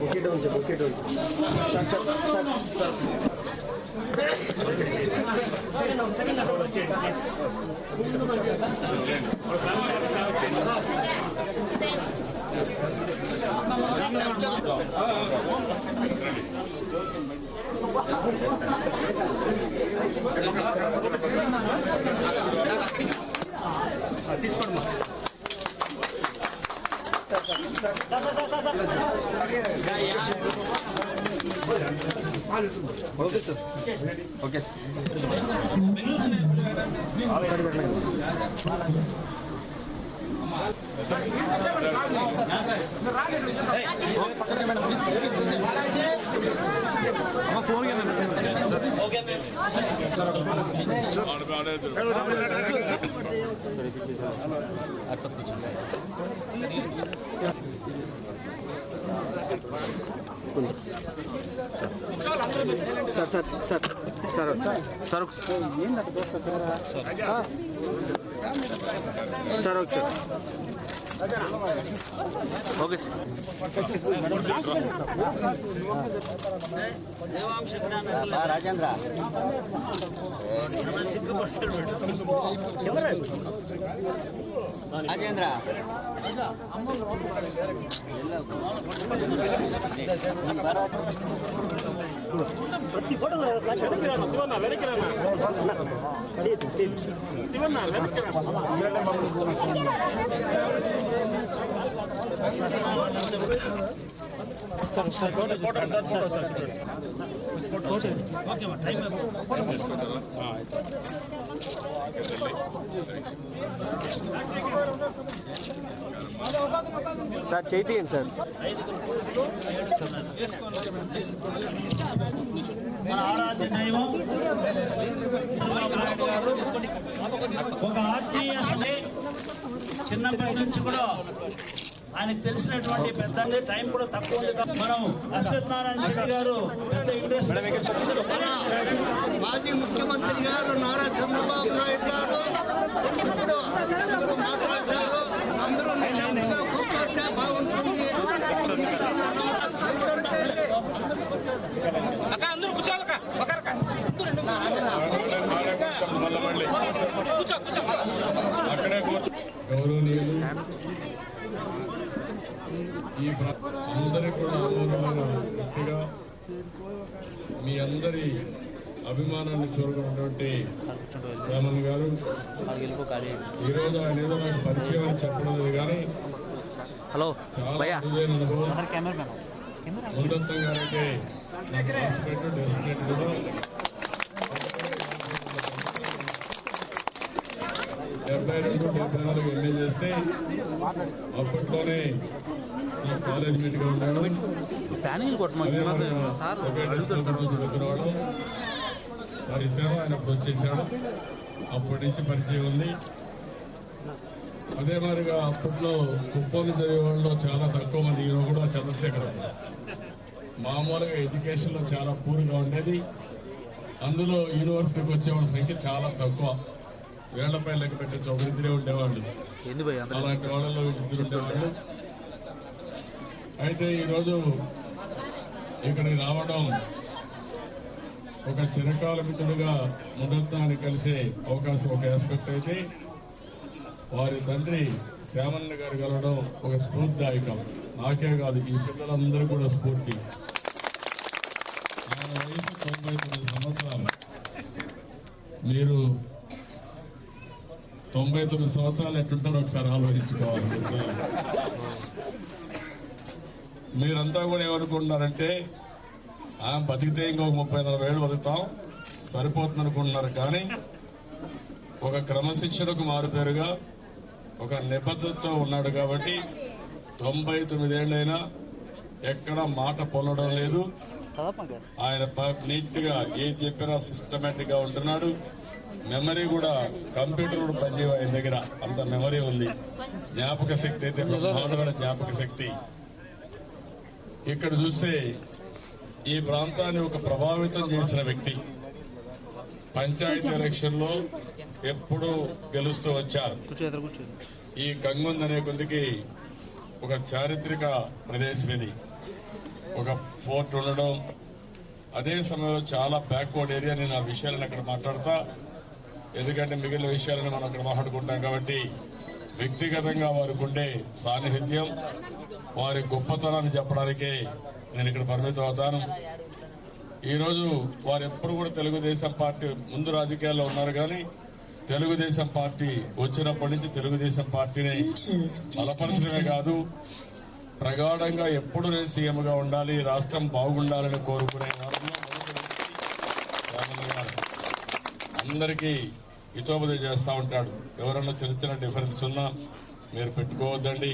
బుకెట్ ఉంది బుకెట్ ఉంది sir sir sir sir తీసుకోండి okay sir okay sir sir sir sir sir sir sir okay sir okay Chandra Rajendra Shivanna sir చేతియండి sir. మన ఆరాధ్య గారు ఒక ఆత్మీయ సమే చిన్నప్పటి నుంచి కూడా ఆయనకు తెలిసినటువంటి పెద్ద టైం కూడా తక్కువ ఉంది మనం అశ్వత్థనారాయణ రెడ్డి గారు మాజీ ముఖ్యమంత్రి గారు నారా చంద్రబాబు నాయుడు గారు ఇప్పుడు అందరూ మాట్లాడతారు అందరూ నిజంగా కూర్చోటే బాగుంటుంది. గౌరవనీయులు ఈ అందరికీ కూడా ఆమోదమైన వ్యక్తిగా మీ అందరి అభిమానాన్ని చూరుకున్నటువంటి రామన్ గారు. ఈరోజు ఆయన ఏదో నాకు పరిచయం అని చెప్పడం లేదు కానీ హలో ముందత్తం గారంటే నాకు కూడా డెబ్బై రెండు డెబ్బై నాలుగు ఎంఏ చేస్తే అప్పట్లోనే కాలేజ్ మీట్గా ఉన్నాడు ప్యానింగ్ అదే మన సార్ ఒకే డిస్ట్రిక్ట్ రోజు దగ్గరవాడు పరిచయం ఆయన వచ్చేసాడు అప్పటి నుంచి పరిచయం ఉంది. అదే మాదిరిగా అప్పట్లో కుప్పలు చదివే వాళ్ళు చాలా తక్కువ మంది ఈయన కూడా చంద్రశేఖర్ మామూలుగా ఎడ్యుకేషన్లో చాలా పూర్గా ఉండేది. అందులో యూనివర్సిటీకి వచ్చే వాళ్ళ సంఖ్య చాలా తక్కువ. వేళ్ళపై లెక్క పెట్టచ్చు ఒక ఇద్దరే ఉండేవాళ్ళు అలాంటి వాళ్ళలో ఇద్దరు ఉండేవాళ్ళు. అయితే ఈరోజు ఇక్కడికి రావడం ఒక చిరకాల మిత్రుడుగా ముడత్తాన్ని కలిసే అవకాశం ఒక ఆస్పెక్ట్ అయితే వారి తండ్రి శ్యామన్న గారు కలవడం ఒక స్ఫూర్తిదాయకం. నాకే కాదు ఈ పిల్లలందరూ కూడా స్ఫూర్తి. ఆయన వయసు తొంభై తొమ్మిది సంవత్సరాలు. మీరు తొంభై తొమ్మిది సంవత్సరాలు ఎట్టుంటారో ఒకసారి ఆలోచించుకోవాలి. మీరంతా కూడా ఏమనుకుంటున్నారంటే ఆ బతికితే ఇంకొక ముప్పై నలభై ఏళ్ళు బతుకుతాం. సరిపోతుంది అనుకుంటున్నారు కానీ ఒక క్రమశిక్షణకు మారుపేరుగా ఒక నిబద్ధతతో ఉన్నాడు కాబట్టి తొంభై తొమ్మిదేళ్ళైనా ఎక్కడ మాట పొల్లడం లేదు. ఆయన నీట్గా ఏం చెప్పినా సిస్టమేటిక్గా ఉంటున్నాడు. మెమరీ కూడా కంప్యూటర్ కూడా పనిచేయవు? ఆయన దగ్గర అంత మెమరీ ఉంది. జ్ఞాపక శక్తి అయితే బ్రహ్మాండమైన జ్ఞాపక శక్తి. ఇక్కడ చూస్తే ఈ ప్రాంతాన్ని ఒక ప్రభావితం చేసిన వ్యక్తి. పంచాయతీ ఎలక్షన్లో ఎప్పుడూ గెలుస్తూ వచ్చారు. ఈ గంగుంద్ అనే కొద్దికి ఒక చారిత్రక ప్రదేశం ఇది ఒక ఫోర్ట్ ఉండడం. అదే సమయంలో చాలా బ్యాక్వర్డ్ ఏరియా. నేను ఆ విషయాలను అక్కడ మాట్లాడతా. ఎందుకంటే మిగిలిన విషయాలను మనం అక్కడ మాట్లాడుకుంటాం కాబట్టి వ్యక్తిగతంగా వారికి ఉండే సాన్నిహిత్యం వారి గొప్పతనాన్ని చెప్పడానికే నేను ఇక్కడ పరిమితం అవుతాను. ఈరోజు వారు ఎప్పుడు కూడా తెలుగుదేశం పార్టీ ముందు రాజకీయాల్లో ఉన్నారు కానీ తెలుగుదేశం పార్టీ వచ్చినప్పటి నుంచి తెలుగుదేశం పార్టీని బలపరచడమే కాదు ప్రగాఢంగా ఎప్పుడు నేను సీఎంగా ఉండాలి రాష్ట్రం బాగుండాలని కోరుకునే వారిలో మొదటి వ్యక్తి రామన్న గారు. అందరికీ హితోపతి చేస్తూ ఉంటాడు. ఎవరన్నా చిన్న చిన్న డిఫరెన్స్ ఉన్నా మీరు పెట్టుకోవద్దండి.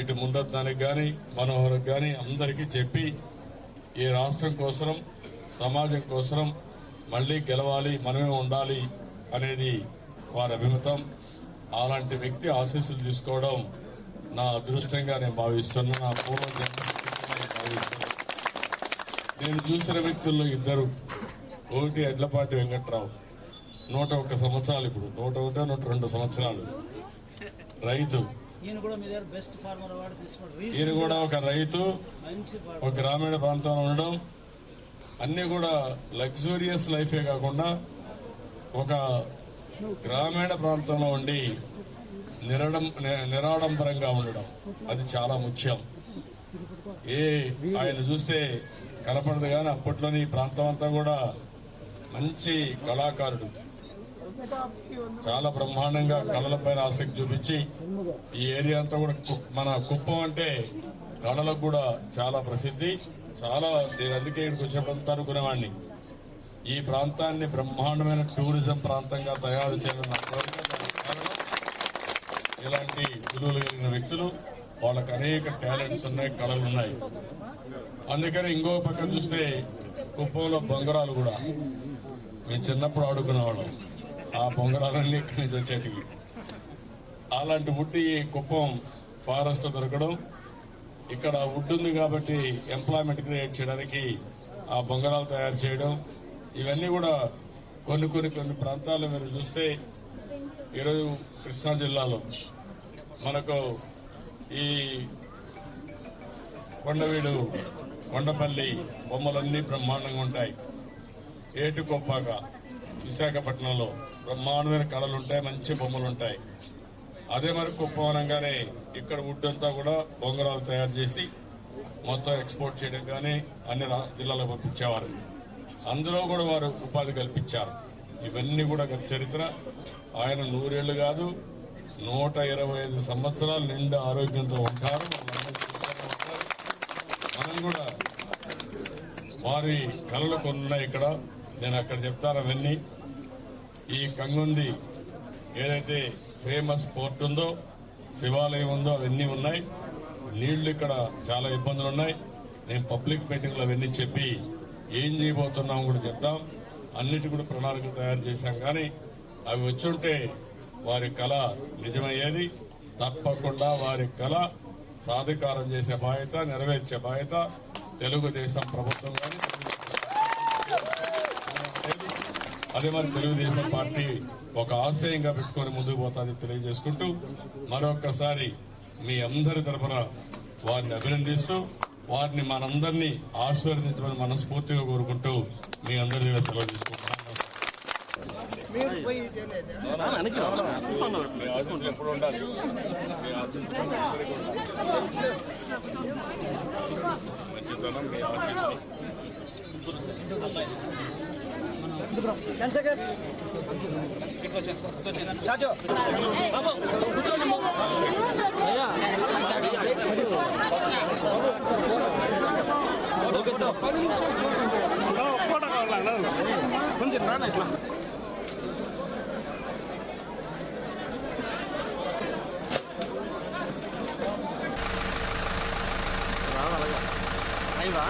ఇటు ముండత్నానికి కానీ మనోహర్కి కానీ అందరికీ చెప్పి ఈ రాష్ట్రం కోసరం సమాజం కోసరం మళ్ళీ గెలవాలి మనమే ఉండాలి అనేది వారి అభిమతం. అలాంటి వ్యక్తి ఆశీస్సులు తీసుకోవడం నా అదృష్టంగా నేను భావిస్తున్నా నా పూర్వ నేను భావిస్తున్నా నేను చూసిన వ్యక్తుల్లో ఇద్దరు ఒకటి ఎడ్లపాటి వెంకట్రావు. నూట ఒక్క సంవత్సరాలు ఇప్పుడు. నూట ఒకటి నూట రెండు సంవత్సరాలు. రైతు. ఈయన కూడా ఒక రైతు ఒక గ్రామీణ ప్రాంతంలో ఉండడం అన్ని కూడా లగ్జూరియస్ లైఫే కాకుండా ఒక గ్రామీణ ప్రాంతంలో ఉండి నిరడం నిరాడంబరంగా ఉండడం అది చాలా ముఖ్యం. ఏ ఆయన చూస్తే కనపడదు కానీ అప్పట్లోని ఈ ప్రాంతం అంతా కూడా మంచి కళాకారుడు. చాలా బ్రహ్మాండంగా కళలపైన ఆసక్తి చూపించి ఈ ఏరియా అంతా కూడా మన కుప్పం అంటే కళలకు కూడా చాలా ప్రసిద్ధి. చాలా నేను అందుకే ఇక్కడికి వచ్చినప్పుడు అనుకునేవాడిని. ఈ ప్రాంతాన్ని బ్రహ్మాండమైన టూరిజం ప్రాంతంగా తయారు చేయడం ఇలాంటి విలువలు కలిగిన వ్యక్తులు వాళ్ళకు అనేక టాలెంట్స్ ఉన్నాయి కళలు ఉన్నాయి. అందుకని ఇంకో పక్క చూస్తే కుప్పంలో బొంగరాలు కూడా. మేము చిన్నప్పుడు ఆడుకునేవాళ్ళం. ఆ బొంగరాలన్నీ ఇక్కడి నుంచి వచ్చేటివి. అలాంటి వుడ్ ఈ కుప్పం ఫారెస్ట్ దొరకడం ఇక్కడ వుడ్ ఉంది కాబట్టి ఎంప్లాయ్మెంట్ క్రియేట్ చేయడానికి ఆ బొంగరాలు తయారు చేయడం ఇవన్నీ కూడా కొన్ని కొన్ని కొన్ని ప్రాంతాల్లో మీరు చూస్తే ఈరోజు కృష్ణా జిల్లాలో మనకు ఈ కొండవీడు కొండపల్లి బొమ్మలన్నీ బ్రహ్మాండంగా ఉంటాయి. ఏటుకొప్పాక విశాఖపట్నంలో బ్రహ్మాండమైన కళలు ఉంటాయి మంచి బొమ్మలు ఉంటాయి అదే మరి కుప్పం అనగానే ఇక్కడ వుడ్ అంతా కూడా బొంగరాలు తయారు చేసి మొత్తం ఎక్స్పోర్ట్ చేయడం కానీ అన్ని రా- జిల్లాలకు పంపించేవారు. అందులో కూడా వారు ఉపాధి కల్పించారు. ఇవన్నీ కూడా గత చరిత్ర. ఆయన నూరేళ్ళు కాదు నూట ఇరవై ఐదు సంవత్సరాలు నిండా ఆరోగ్యంతో ఉంటారు. మనం కూడా వారి కళలు కొన్ని ఉన్నాయి ఇక్కడ. నేను అక్కడ చెప్తాను అవన్నీ. ఈ కంగుంది ఏదైతే ఫేమస్ పోర్ట్ ఉందో శివాలయం ఉందో అవన్నీ ఉన్నాయి. నీళ్ళు ఇక్కడ చాలా ఇబ్బందులు ఉన్నాయి నేను పబ్లిక్ మీటింగ్లు అవన్నీ చెప్పి ఏం చేయబోతున్నాం కూడా చెప్తాం అన్నిటి కూడా ప్రణాళిక తయారు చేశాం కానీ అవి వచ్చుంటే వారి కళ నిజమయ్యేది. తప్పకుండా వారి కళ సాధికారం చేసే బాధ్యత నెరవేర్చే బాధ్యత. తెలుగుదేశం ప్రభుత్వం కానీ అదే మరి తెలుగుదేశం పార్టీ ఒక ఆశ్రయంగా పెట్టుకొని ముందుకు పోతాదని తెలియజేసుకుంటూ మరొకసారి మీ అందరి తరఫున వారిని అభినందిస్తూ వారిని మనందరినీ ఆశీర్వదించమని మనస్ఫూర్తిగా కోరుకుంటూ మీ అందరి దగ్గర సెలవు తీసుకుంటున్నాను మీరు పోయి తెలియదు మీ ఆశీస్సులు ఎప్పుడు ఉండాలి మీ ఆశీస్సులు అందరికీ ఉండాలి. మంచితనం మీ ఆశీస్సులు అయ్యా